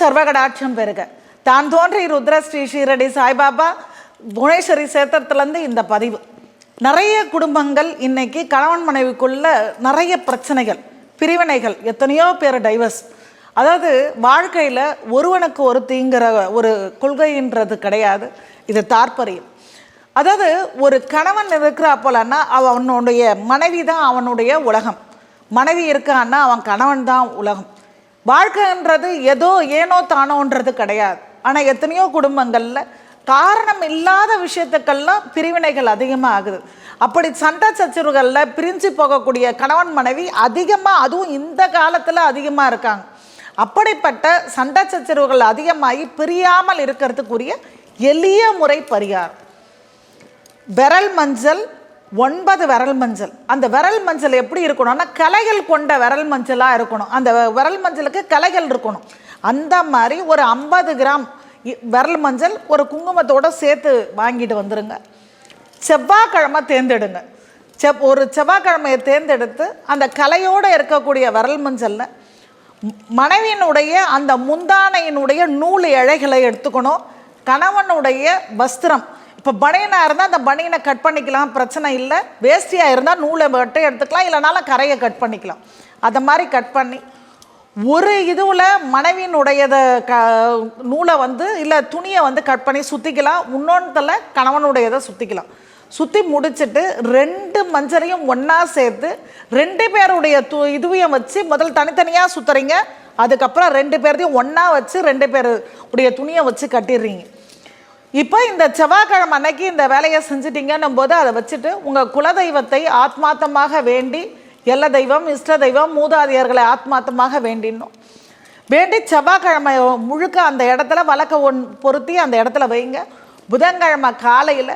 சர்வகடாட்சம் பெருக. தான் தோன்றி ருத்ர ஸ்ரீ ஷீரடி சாய்பாபா புவனேஸ்வரி சேத்திரத்துலேருந்து இந்த பதிவு. நிறைய குடும்பங்கள் இன்னைக்கு கணவன் மனைவிக்குள்ள நிறைய பிரச்சனைகள் பிரிவினைகள் எத்தனையோ பேர் டைவர்ஸ் அதாவது வாழ்க்கையில் ஒருவனுக்கு ஒரு தீங்கிற ஒரு கொள்கைன்றது கிடையாது. இது தாற்பரியம் அதாவது ஒரு கணவன் இருக்கிறா போலன்னா அவனுடைய மனைவி தான் அவனுடைய உலகம். மனைவி இருக்கான்னா அவன் கணவன் தான் உலகம். வாழ்க்கைன்றது ஏதோ ஏனோ தானோன்றது கிடையாது. ஆனால் எத்தனையோ குடும்பங்களில் காரணம் இல்லாத விஷயத்துக்கெல்லாம் பிரிவினைகள் அதிகமாக ஆகுது. அப்படி சண்டை சச்சரவுகளில் பிரிஞ்சு போகக்கூடிய கணவன் மனைவி அதிகமாக அதுவும் இந்த காலத்தில் அதிகமாக இருக்காங்க. அப்படிப்பட்ட சண்டை சச்சரவுகள் அதிகமாகி பிரியாமல் இருக்கிறதுக்குரிய எளிய முறை பரிகாரம். விரல் மஞ்சள் ஒன்பது விரல் மஞ்சள். அந்த விரல் மஞ்சள் எப்படி இருக்கணும்னா கலைகள் கொண்ட விரல் மஞ்சளாக இருக்கணும். அந்த விரல் மஞ்சளுக்கு கலைகள் இருக்கணும். அந்த மாதிரி ஒரு ஐம்பது கிராம் இ- விரல் மஞ்சள் ஒரு குங்குமத்தோட சேர்த்து வாங்கிட்டு வந்துடுங்க செவ்வாய்க்கிழமை தேர்ந்தெடுங்க. செவ் ஒரு செவ்வாய்க்கிழமையை தேர்ந்தெடுத்து அந்த கலையோடு இருக்கக்கூடிய விரல் மஞ்சளில் மனைவியினுடைய அந்த முந்தானையினுடைய நூல் இழைகளை எடுத்துக்கணும். கணவனுடைய வஸ்திரம் இப்போ பனியனாக இருந்தால் அந்த பனியனை கட் பண்ணிக்கலாம் பிரச்சனை இல்லை. வேஸ்டியாக இருந்தால் நூலை மட்டும் எடுத்துக்கலாம் இல்லைனாலும் கரையை கட் பண்ணிக்கலாம். அதை மாதிரி கட் பண்ணி ஒரு இதுவில் மனைவியினுடையத க நூலை வந்து இல்லை துணியை வந்து கட் பண்ணி சுற்றிக்கலாம் இன்னொன்றுல கணவனுடையதை சுற்றிக்கலாம் சுற்றி முடிச்சுட்டு ரெண்டு மஞ்சளையும் ஒன்றா சேர்த்து ரெண்டு பேருடைய து இதுவையும் வச்சு முதல் தனித்தனியாக சுற்றுறீங்க அதுக்கப்புறம் ரெண்டு பேர்த்தையும் ஒன்றா வச்சு ரெண்டு பேருடைய உடைய துணியை வச்சு கட்டிடுறீங்க. இப்போ இந்த செவ்வாய்க்கிழமை அன்னைக்கு இந்த வேலையை செஞ்சிட்டிங்கன்னும் போது அதை வச்சுட்டு உங்கள் குலதெய்வத்தை ஆத்மார்த்தமாக வேண்டி எல்ல தெய்வம் இஷ்ட தெய்வம் மூதாதையர்களை ஆத்மார்த்தமாக வேண்டினோம். வேண்டி செவ்வாய்க்கிழமை முழுக்க அந்த இடத்துல வழக்க ஒன் பொருத்தி அந்த இடத்துல வைங்க. புதன்கிழமை காலையில்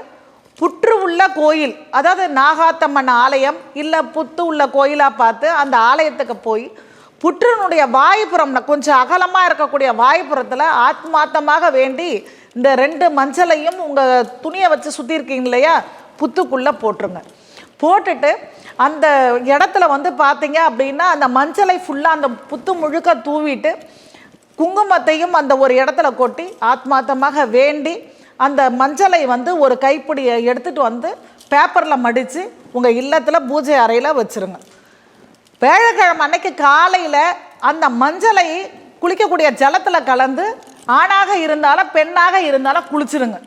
புற்று உள்ள கோயில் அதாவது நாகாத்தம்மன் ஆலயம் இல்லை புத்து உள்ள கோயிலாக பார்த்து அந்த ஆலயத்துக்கு போய் புற்றினுடைய வாய்ப்புறம் கொஞ்சம் அகலமாக இருக்கக்கூடிய வாய்ப்புறத்தில் ஆத்மார்த்தமாக வேண்டி இந்த ரெண்டு மஞ்சளையும் உங்கள் துணியை வச்சு சுற்றி இருக்கீங்க இல்லையா புத்துக்குள்ளே போட்டுருங்க. போட்டுட்டு அந்த இடத்துல வந்து பார்த்தீங்க அப்படின்னா அந்த மஞ்சளை ஃபுல்லாக அந்த புத்து முழுக்க தூவிட்டு குங்குமத்தையும் அந்த ஒரு இடத்துல கொட்டி ஆத்மார்த்தமாக வேண்டி அந்த மஞ்சளை வந்து ஒரு கைப்பிடியை எடுத்துகிட்டு வந்து பேப்பரில் மடித்து உங்கள் இல்லத்தில் பூஜை அறையில் வச்சுருங்க. வேழக்கிழமை அன்னைக்கு காலையில் அந்த மஞ்சளை குளிக்கக்கூடிய ஜலத்தில் கலந்து ஆணாக இருந்தாலும் பெண்ணாக இருந்தாலும் குளிச்சிருங்க.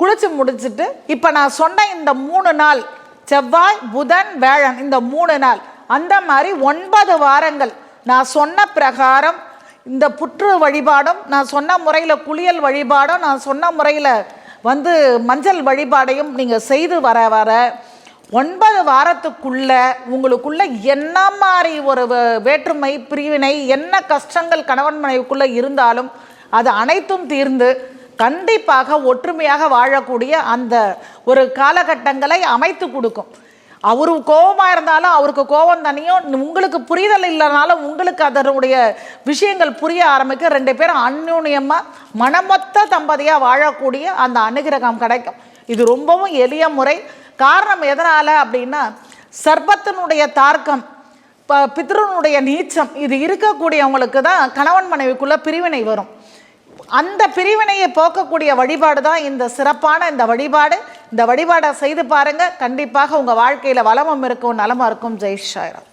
குளிச்சு முடிச்சுட்டு இப்போ நான் சொன்ன இந்த மூணு நாள் செவ்வாய் புதன் வேழன் இந்த மூணு நாள் அந்த மாதிரி ஒன்பது வாரங்கள் நான் சொன்ன பிரகாரம் இந்த புற்று வழிபாடும் நான் சொன்ன முறையில் குளியல் வழிபாடும் நான் சொன்ன முறையில் வந்து மஞ்சள் வழிபாடையும் நீங்கள் செய்து வர வர ஒன்பது வாரத்துக்குள்ள உங்களுக்குள்ள என்ன மாதிரி ஒரு வேற்றுமை பிரிவினை என்ன கஷ்டங்கள் கணவன் மனைவிக்குள்ளே இருந்தாலும் அது அனைத்தும் தீர்ந்து கண்டிப்பாக ஒற்றுமையாக வாழக்கூடிய அந்த ஒரு காலகட்டங்களை அமைத்து கொடுக்கும். அவரு கோபமாக இருந்தாலும் அவருக்கு கோபம் தனியும் உங்களுக்கு புரிதல் இல்லைனாலும் உங்களுக்கு அதனுடைய விஷயங்கள் புரிய ஆரம்பிக்க ரெண்டு பேரும் அந்யூன்யமாக மனமொத்த தம்பதியாக வாழக்கூடிய அந்த அனுகிரகம் கிடைக்கும். இது ரொம்பவும் எளிய முறை. காரணம் எதனால் அப்படின்னா சர்பத்தினுடைய தார்க்கம் இப்போ பித்ருனுடைய நீச்சம் இது இருக்கக்கூடியவங்களுக்கு தான் கணவன் மனைவிக்குள்ளே பிரிவினை வரும். அந்த பிரிவினையை போக்கக்கூடிய வழிபாடு தான் இந்த சிறப்பான இந்த வழிபாடு. இந்த வழிபாடை செய்து பாருங்க. கண்டிப்பாக உங்கள் வாழ்க்கையில் வளமும் இருக்கும் நலமாக இருக்கும். ஜெய் ஷாயிரம்